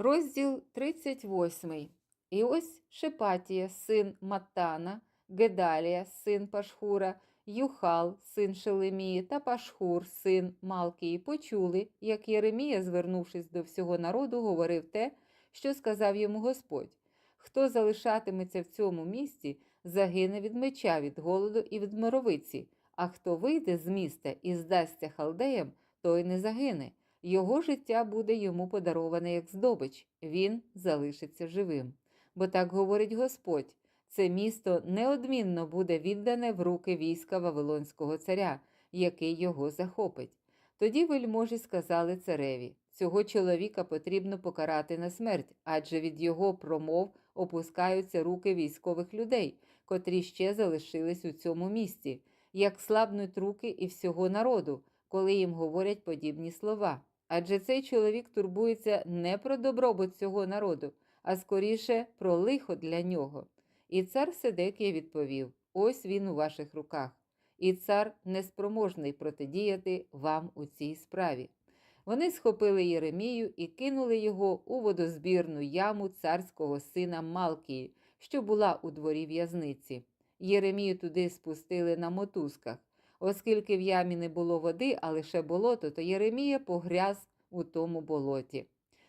Розділ 38. І ось Шепатія, син Матана, Гедалія, син Пашхура, Юхал, син Шелемії та Пашхур, син Малкії, почули, як Єремія, звернувшись до всього народу, говорив те, що сказав йому Господь. Хто залишатиметься в цьому місті, загине від меча, від голоду і від моровиці, а хто вийде з міста і здасться халдеям, той не загине. Його життя буде йому подароване як здобич, він залишиться живим. Бо так говорить Господь: це місто неодмінно буде віддане в руки війська Вавилонського царя, який його захопить. Тоді вельможі сказали цареві: цього чоловіка потрібно покарати на смерть, адже від його промов опускаються руки військових людей, котрі ще залишились у цьому місті, як слабнуть руки і всього народу, коли їм говорять подібні слова. Адже цей чоловік турбується не про добробут цього народу, а скоріше про лихо для нього. І цар Седекія відповів: Ось він у ваших руках, і цар неспроможний протидіяти вам у цій справі. Вони схопили Єремію і кинули його у водозбірну яму царського сина Малкії, що була у дворі в'язниці. Єремію туди спустили на мотузках. Оскільки в ямі не було води, а лише болото, то Єремія погряз у тому болоті.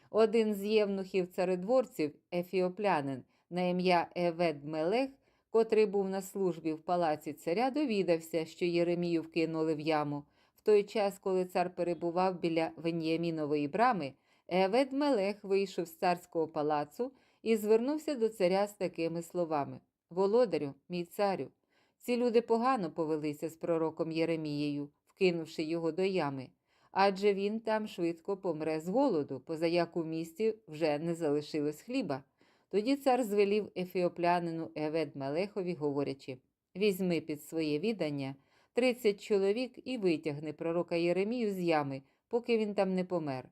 Один з євнухів царедворців, ефіоплянин, на ім'я Евед Мелех, котрий був на службі в палаці царя, довідався, що Єремію вкинули в яму. В той час, коли цар перебував біля Венємінової брами, Евед Мелех вийшов з царського палацу і звернувся до царя з такими словами: Володарю, мій царю, ці люди погано повелися з пророком Єремією, вкинувши його до ями, адже він там швидко помре з голоду, позаяк у місті вже не залишилось хліба. Тоді цар звелів ефіоплянину Евед Мелехові, говорячи: Візьми під своє відання тридцять чоловік і витягни пророка Єремію з ями, поки він там не помер.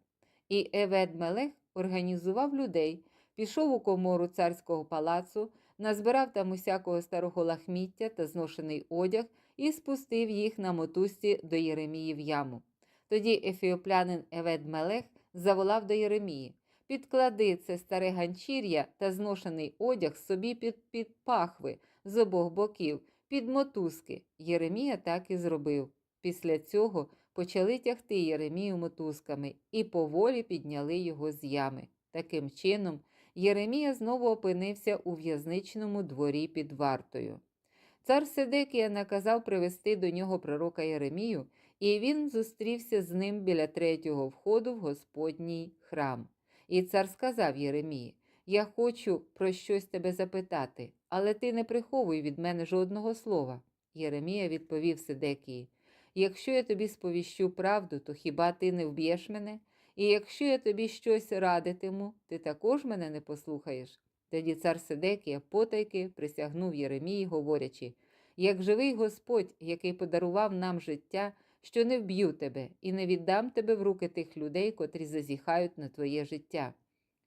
І Евед Мелех організував людей, пішов у комору царського палацу назбирав там усякого старого лахміття та зношений одяг і спустив їх на мотузці до Єремії в яму. Тоді ефіоплянин Евед Мелех заволав до Єремії Підклади це старе ганчір'я та зношений одяг собі під, під пахви з обох боків, під мотузки. Єремія так і зробив. Після цього почали тягти Єремію мотузками і поволі підняли його з ями. Таким чином, Єремія знову опинився у в'язничному дворі під вартою. Цар Седекія наказав привести до нього пророка Єремію, і він зустрівся з ним біля третього входу в Господній храм. І цар сказав Єремії: Я хочу про щось тебе запитати, але ти не приховуй від мене жодного слова. Єремія відповів Седекії: Якщо я тобі сповіщу правду, то хіба ти не вб'єш мене? І якщо я тобі щось радитиму, ти також мене не послухаєш. Тоді цар Седекія потайки присягнув Єремії, говорячи: як живий Господь, який подарував нам життя, що не вб'ю тебе і не віддам тебе в руки тих людей, котрі зазіхають на твоє життя.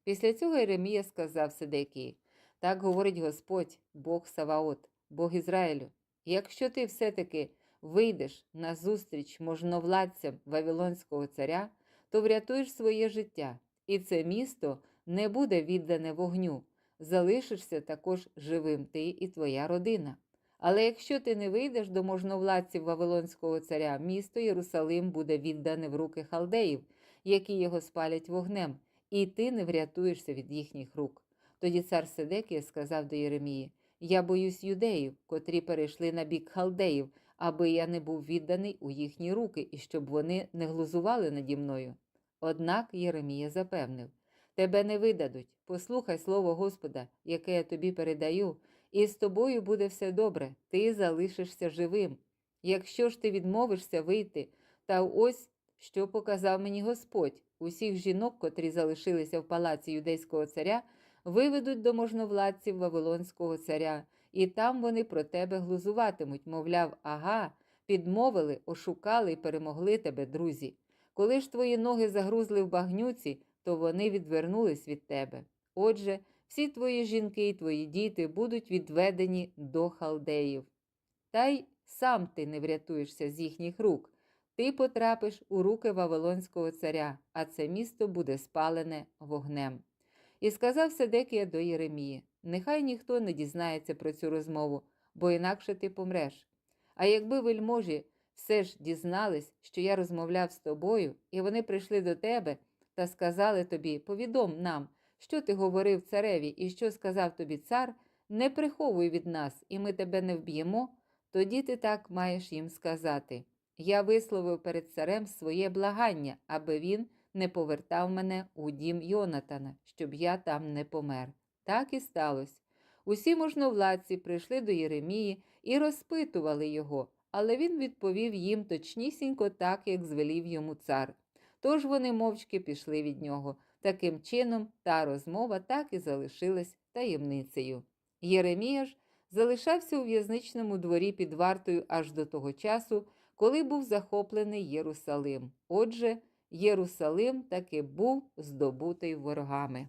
Після цього Єремія сказав Седекії: Так говорить Господь, Бог Саваот, Бог Ізраїлю. Якщо ти все-таки вийдеш на зустріч можновладцям Вавилонського царя, то врятуєш своє життя, і це місто не буде віддане вогню. Залишишся також живим ти і твоя родина. Але якщо ти не вийдеш до можновладців Вавилонського царя, місто Єрусалим буде віддане в руки халдеїв, які його спалять вогнем, і ти не врятуєшся від їхніх рук. Тоді цар Седекія сказав до Єремії: Я боюсь юдеїв, котрі перейшли на бік халдеїв, аби я не був відданий у їхні руки і щоб вони не глузували наді мною. Однак Єремія запевнив Тебе не видадуть. Послухай слово Господа, яке я тобі передаю, і з тобою буде все добре, ти залишишся живим. Якщо ж ти відмовишся вийти, та ось що показав мені Господь, усіх жінок, котрі залишилися в палаці юдейського царя, виведуть до можновладців Вавилонського царя, і там вони про тебе глузуватимуть, мовляв, ага, підмовили, ошукали і перемогли тебе, друзі. Коли ж твої ноги загрузли в багнюці, то вони відвернулись від тебе. Отже, всі твої жінки і твої діти будуть відведені до халдеїв. Та й сам ти не врятуєшся з їхніх рук. Ти потрапиш у руки Вавилонського царя, а це місто буде спалене вогнем. І сказав Седекія до Єремії: Нехай ніхто не дізнається про цю розмову, бо інакше ти помреш. А якби вельможі все ж дізнались, що я розмовляв з тобою, і вони прийшли до тебе та сказали тобі: Повідом нам, що ти говорив цареві і що сказав тобі цар, не приховуй від нас, і ми тебе не вб'ємо, тоді ти так маєш їм сказати. Я висловив перед царем своє благання, аби він не повертав мене у дім Йонатана, щоб я там не помер. Так і сталося. Усі можновладці прийшли до Єремії і розпитували його, але він відповів їм точнісінько так, як звелів йому цар. Тож вони мовчки пішли від нього. Таким чином, та розмова так і залишилась таємницею. Єремія ж залишався у в'язничному дворі під вартою аж до того часу, коли був захоплений Єрусалим. Отже, Єрусалим таки був здобутий ворогами.